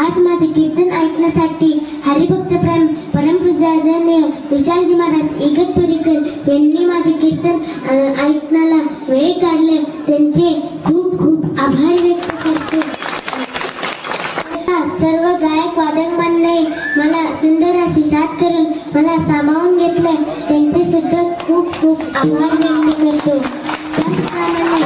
आज माझे कीर्तन ऐकण्यासाठी हरिभक्त प्राण परमपूज्य विशालजी महाराज इगतपुरीकर यांनी माझे कीर्तन ऐकण्याला वेळ काढले. त्यांचे खूप खूप आभार व्यक्त करते. सर्व गायक वादक मंडळी मला सुंदर अशी साथ करून मला सामावून घेतलं. त्यांचे सुद्धा खूप खूप आभार व्यक्त करतो. त्याचप्रमाणे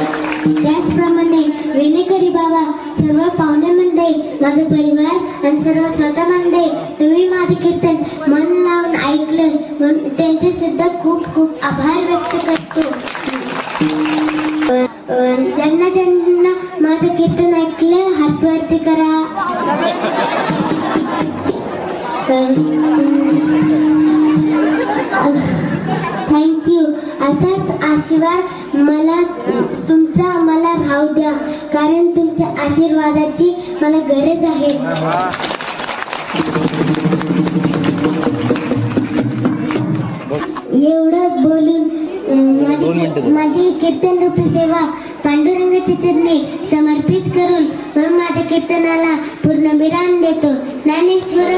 त्याचप्रमाणे विनेकरी बाबा सर्व पाहुणे मंडळी माझा परिवार आणि सर्व स्वतः मंडळी तुम्ही माझं कीर्तन मन लावून ऐकलं. म्हणून त्यांचे सुद्धा खूप खूप आभार व्यक्त करतो. ज्यांना ज्यांना माझं कीर्तन ऐकलं हातवरती करा. थँक्यू असाच आशीर्वाद मला तुमचा मला राहू द्या. कारण तुमच्या आशीर्वादाची मला गरज आहे. एवढं बोलून माझी कीर्तन रूपी सेवा पांडुरंगाची चरणी समर्पित करून माझ्या कीर्तनाला पूर्ण विराम देतो. ज्ञानेश्वर.